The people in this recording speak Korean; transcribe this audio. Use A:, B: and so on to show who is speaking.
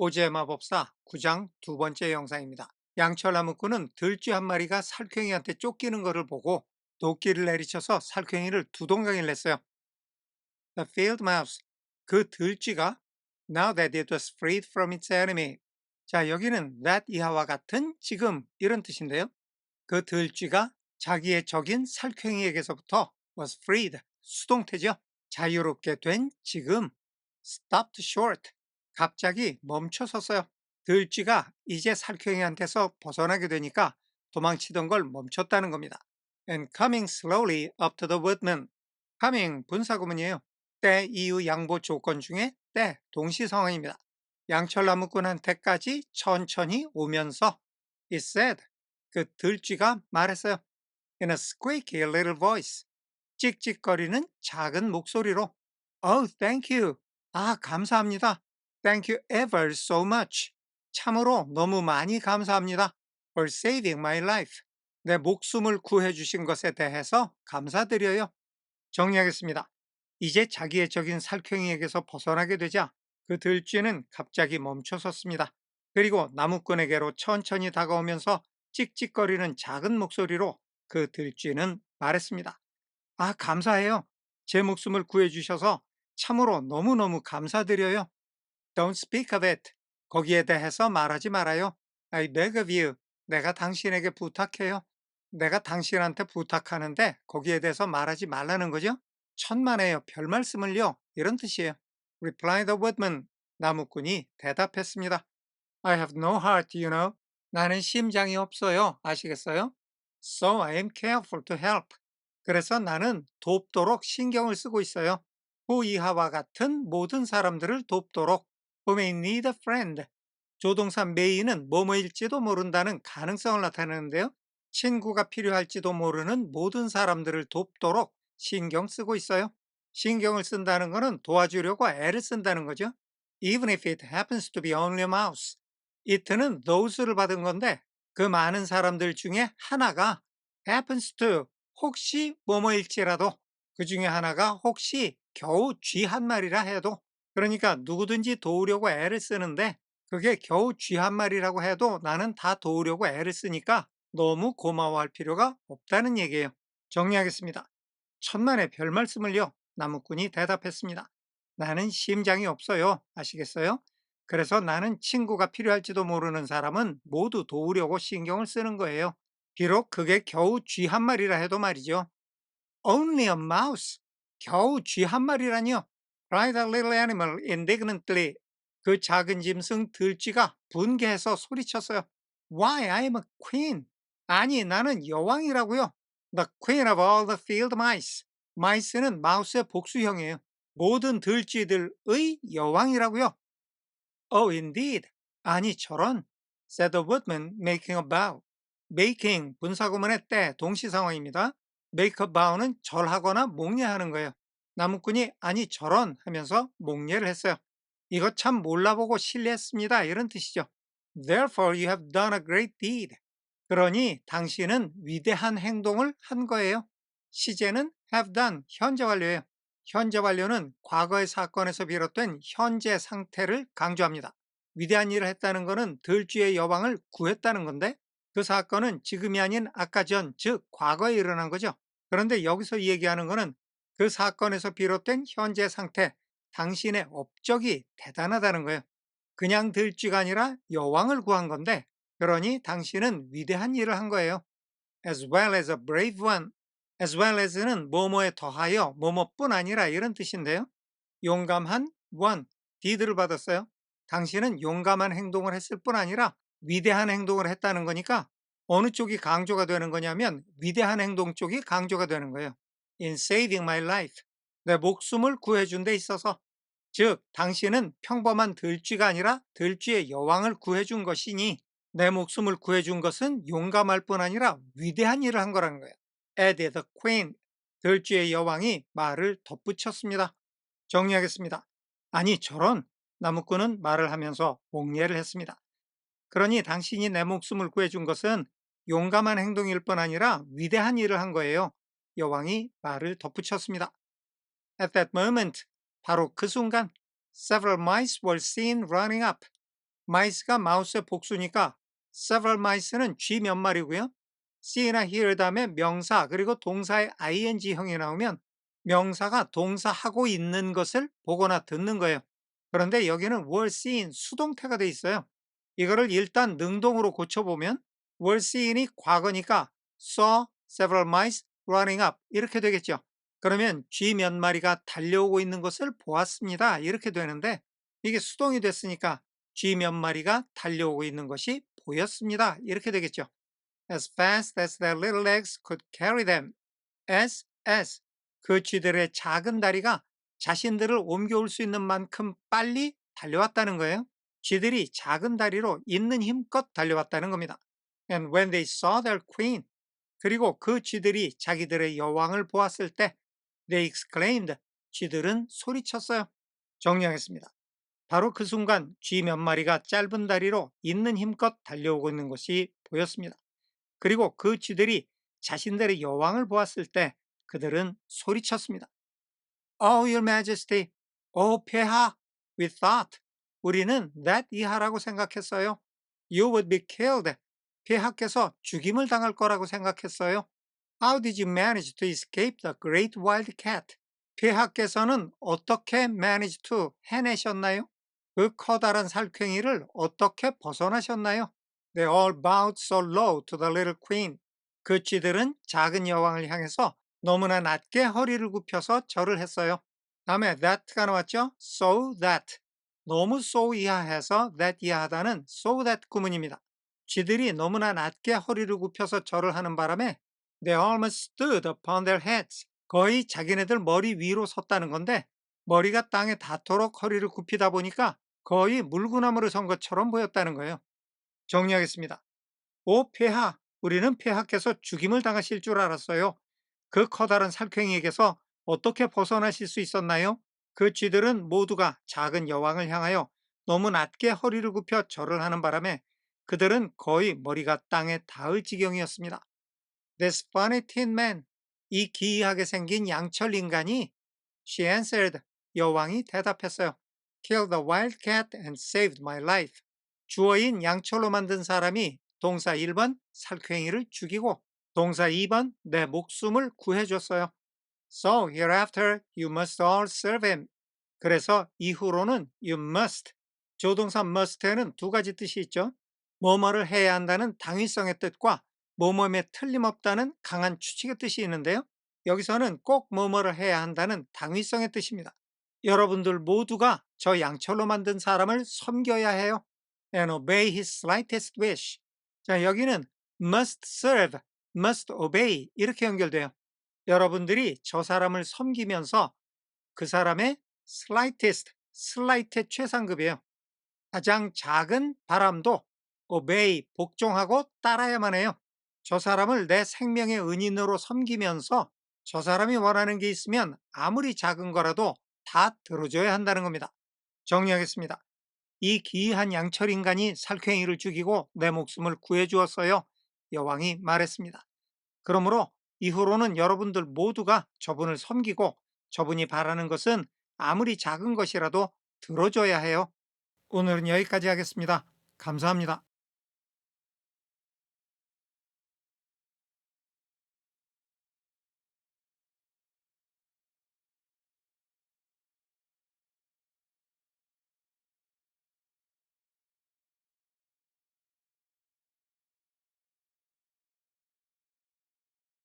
A: 오즈의 마법사 9장 두 번째 영상입니다. 양철나무꾼은 들쥐 한 마리가 살쾡이한테 쫓기는 것을 보고 도끼를 내리쳐서 살쾡이를 두 동강을 냈어요. The field mouse, 그 들쥐가 Now that it was freed from its enemy. 자, 여기는 that 이하와 같은 지금 이런 뜻인데요. 그 들쥐가 자기의 적인 살쾡이에게서부터 was freed, 수동태죠. 자유롭게 된 지금 stopped short, 갑자기 멈춰 섰어요. 들쥐가 이제 살쾡이한테서 벗어나게 되니까 도망치던 걸 멈췄다는 겁니다. And coming slowly up to the woodman. coming 분사구문이에요. 때 이후 양보 조건 중에 때 동시 상황입니다. 양철나무꾼한테까지 천천히 오면서 it said 그 들쥐가 말했어요. In a squeaky little voice. 찍찍거리는 작은 목소리로 Oh, thank you. 아, 감사합니다. Thank you ever so much. 참으로 너무 많이 감사합니다. For saving my life. 내 목숨을 구해주신 것에 대해서 감사드려요. 정리하겠습니다. 이제 자기의 적인 살쾡이에게서 벗어나게 되자 그 들쥐는 갑자기 멈춰섰습니다. 그리고 나무꾼에게로 천천히 다가오면서 찍찍거리는 작은 목소리로 그 들쥐는 말했습니다. 아, 감사해요. 제 목숨을 구해주셔서 참으로 너무너무 감사드려요. Don't speak of it. 거기에 대해서 말하지 말아요. I beg of you. 내가 당신에게 부탁해요. 내가 당신한테 부탁하는데 거기에 대해서 말하지 말라는 거죠? 천만에요. 별 말씀을요. 이런 뜻이에요. Reply the woodman. 나무꾼이 대답했습니다. I have no heart, you know. 나는 심장이 없어요. 아시겠어요? So I am careful to help. 그래서 나는 돕도록 신경을 쓰고 있어요. 후 이하와 같은 모든 사람들을 돕도록 who need a friend. 조동사 may는 뭐뭐일지도 모른다는 가능성을 나타내는데요. 친구가 필요할지도 모르는 모든 사람들을 돕도록 신경 쓰고 있어요. 신경을 쓴다는 것은 도와주려고 애를 쓴다는 거죠. Even if it happens to be only a mouse. it는 those를 받은 건데 그 많은 사람들 중에 하나가 happens to 혹시 뭐뭐일지라도 그 중에 하나가 혹시 겨우 쥐 한 마리라 해도 그러니까 누구든지 도우려고 애를 쓰는데 그게 겨우 쥐 한 마리라고 해도 나는 다 도우려고 애를 쓰니까 너무 고마워할 필요가 없다는 얘기예요. 정리하겠습니다. 천만의 별 말씀을요. 나무꾼이 대답했습니다. 나는 심장이 없어요. 아시겠어요? 그래서 나는 친구가 필요할지도 모르는 사람은 모두 도우려고 신경을 쓰는 거예요. 비록 그게 겨우 쥐 한 마리라 해도 말이죠. Only a mouse. 겨우 쥐 한 마리라니요. Cried the little animal indignantly. 그 작은 짐승 들쥐가 분개해서 소리쳤어요. Why, I'm a queen. 아니, 나는 여왕이라고요. The queen of all the field mice. mice는 마우스의 복수형이에요. 모든 들쥐들의 여왕이라고요. Oh, indeed. 아니, 저런. said the woodman making a bow. making 분사구문의 때 동시 상황입니다. make a bow는 절하거나 목례하는 거예요. 나무꾼이 아니 저런 하면서 목례를 했어요. 이거 참 몰라보고 실례했습니다. 이런 뜻이죠. Therefore you have done a great deed. 그러니 당신은 위대한 행동을 한 거예요. 시제는 have done, 현재 완료예요. 현재 완료는 과거의 사건에서 비롯된 현재 상태를 강조합니다. 위대한 일을 했다는 것은 들쥐의 여왕을 구했다는 건데 그 사건은 지금이 아닌 아까 전, 즉 과거에 일어난 거죠. 그런데 여기서 얘기하는 것은 그 사건에서 비롯된 현재 상태, 당신의 업적이 대단하다는 거예요. 그냥 들쥐가 아니라 여왕을 구한 건데, 그러니 당신은 위대한 일을 한 거예요. as well as a brave one. as well as는 뭐뭐에 더하여 뭐뭐뿐 아니라 이런 뜻인데요. 용감한 one, did를 받았어요. 당신은 용감한 행동을 했을 뿐 아니라 위대한 행동을 했다는 거니까 어느 쪽이 강조가 되는 거냐면 위대한 행동 쪽이 강조가 되는 거예요. In saving my life. 내 목숨을 구해준 데 있어서 즉 당신은 평범한 들쥐가 아니라 들쥐의 여왕을 구해준 것이니 내 목숨을 구해준 것은 용감할 뿐 아니라 위대한 일을 한 거라는 거예요. added the queen. 들쥐의 여왕이 말을 덧붙였습니다. 정리하겠습니다. 아니 저런 나무꾼은 말을 하면서 목례를 했습니다. 그러니 당신이 내 목숨을 구해준 것은 용감한 행동일 뿐 아니라 위대한 일을 한 거예요. 여왕이 말을 덧붙였습니다. At that moment, 바로 그 순간, several mice were seen running up. mice가 마우스의 복수니까 several mice는 쥐 몇 마리고요. see나 hear 다음에 명사 그리고 동사의 ing형이 나오면 명사가 동사하고 있는 것을 보거나 듣는 거예요. 그런데 여기는 were seen 수동태가 돼 있어요. 이거를 일단 능동으로 고쳐보면 were seen이 과거니까 saw several mice running up 이렇게 되겠죠. 그러면 쥐 몇 마리가 달려오고 있는 것을 보았습니다. 이렇게 되는데 이게 수동이 됐으니까 쥐 몇 마리가 달려오고 있는 것이 보였습니다. 이렇게 되겠죠. As fast as their little legs could carry them. As, as. 그 쥐들의 작은 다리가 자신들을 옮겨올 수 있는 만큼 빨리 달려왔다는 거예요. 쥐들이 작은 다리로 있는 힘껏 달려왔다는 겁니다. And when they saw their queen, 그리고 그 쥐들이 자기들의 여왕을 보았을 때 they exclaimed, 쥐들은 소리쳤어요. 정리하겠습니다. 바로 그 순간 쥐 몇 마리가 짧은 다리로 있는 힘껏 달려오고 있는 것이 보였습니다. 그리고 그 쥐들이 자신들의 여왕을 보았을 때 그들은 소리쳤습니다. Oh, your majesty, 오 폐하, we thought, 우리는 that 이하라고 생각했어요. You would be killed, 폐하께서 죽임을 당할 거라고 생각했어요. How did you manage to escape the great wild cat? 폐하께서는 어떻게 manage to 해내셨나요? 그 커다란 살쾡이를 어떻게 벗어나셨나요? They all bowed so low to the little queen. 그 쥐들은 작은 여왕을 향해서 너무나 낮게 허리를 굽혀서 절을 했어요. 다음에 that가 나왔죠? So that. 너무 so 이하해서 that 이하하다는 so that 구문입니다. 쥐들이 너무나 낮게 허리를 굽혀서 절을 하는 바람에 they almost stood upon their heads. 거의 자기네들 머리 위로 섰다는 건데 머리가 땅에 닿도록 허리를 굽히다 보니까 거의 물구나무를 선 것처럼 보였다는 거예요. 정리하겠습니다. 오 폐하, 우리는 폐하께서 죽임을 당하실 줄 알았어요. 그 커다란 살쾡이에게서 어떻게 벗어나실 수 있었나요? 그 쥐들은 모두가 작은 여왕을 향하여 너무 낮게 허리를 굽혀 절을 하는 바람에 그들은 거의 머리가 땅에 닿을 지경이었습니다. This funny tin man, 이 기이하게 생긴 양철 인간이 She answered, 여왕이 대답했어요. Killed the wild cat and saved my life. 주어인 양철로 만든 사람이 동사 1번 살쾡이를 죽이고 동사 2번 내 목숨을 구해줬어요. So hereafter you must all serve him. 그래서 이후로는 you must. 조동사 must에는 두 가지 뜻이 있죠. 뭐뭐를 해야 한다는 당위성의 뜻과 뭐뭐에 틀림없다는 강한 추측의 뜻이 있는데요. 여기서는 꼭 뭐뭐를 해야 한다는 당위성의 뜻입니다. 여러분들 모두가 저 양철로 만든 사람을 섬겨야 해요. and obey his slightest wish. 자, 여기는 must serve, must obey 이렇게 연결돼요. 여러분들이 저 사람을 섬기면서 그 사람의 slightest, slight의 최상급이에요. 가장 작은 바람도 obey, 복종하고 따라야만 해요. 저 사람을 내 생명의 은인으로 섬기면서 저 사람이 원하는 게 있으면 아무리 작은 거라도 다 들어줘야 한다는 겁니다. 정리하겠습니다. 이 기이한 양철 인간이 살쾡이를 죽이고 내 목숨을 구해 주었어요. 여왕이 말했습니다. 그러므로 이후로는 여러분들 모두가 저분을 섬기고 저분이 바라는 것은 아무리 작은 것이라도 들어줘야 해요. 오늘은 여기까지 하겠습니다. 감사합니다.